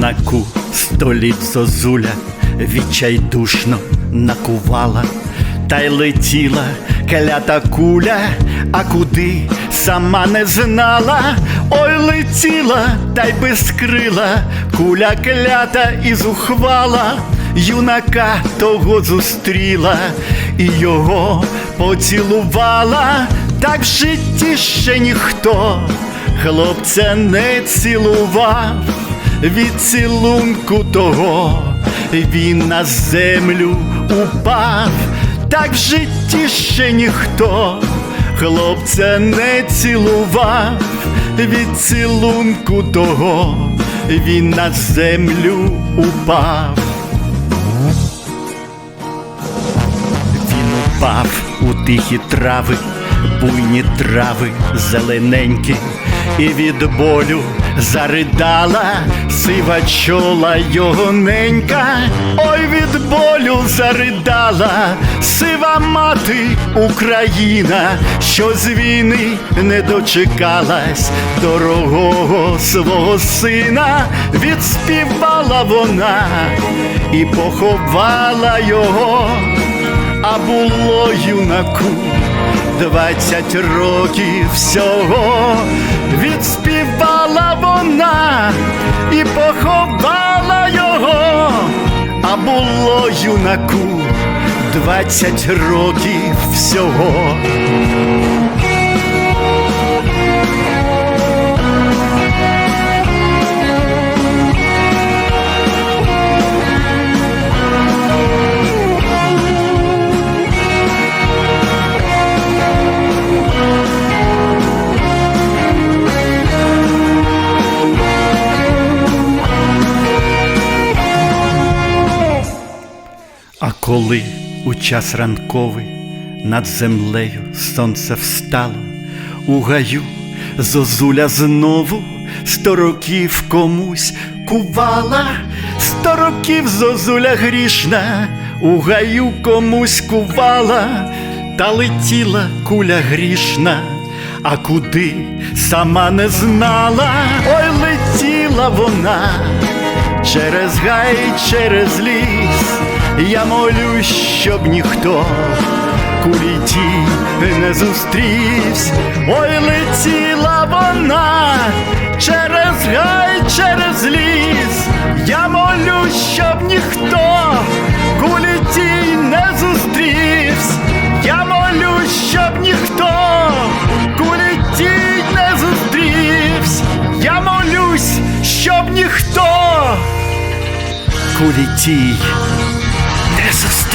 юнаку століт зозуля відчайдушно накувала, та й летіла клята куля, а куди сама не знала, ой летіла, та й без крила, куля клята і зухвала, юнака того зустріла і його поцілувала, так в житті ще ніхто хлопця не цілував від цілунку того, він на землю упав, так в житті ще ніхто хлопця не цілував, від цілунку того, він на землю упав. Він упав у тихі трави, буйні трави зелененькі, і від болю заридала сива чола його ненька, ой від болю заридала сива мати Україна, що з війни не дочекалась дорогого свого сина, відспівала вона і поховала його а було юнаку двадцять років всього, відспівала вона і поховала його, а було юнаку двадцять років всього. А коли у час ранковий над землею сонце встало, у гаю зозуля знову сто років комусь кувала, сто років зозуля грішна, у гаю комусь кувала, та летіла куля грішна, а куди сама не знала, ой летіла вона через гай, через ліс, я молюсь, щоб ніхто кулі ті не зустрівсь, ой летіла вона через гай, через ліс, я молюсь, щоб ніхто кулі ті не зустрівсь, я молюсь, щоб ніхто кулі ті не зустрівсь, я молюсь, щоб ніхто кулі тій This is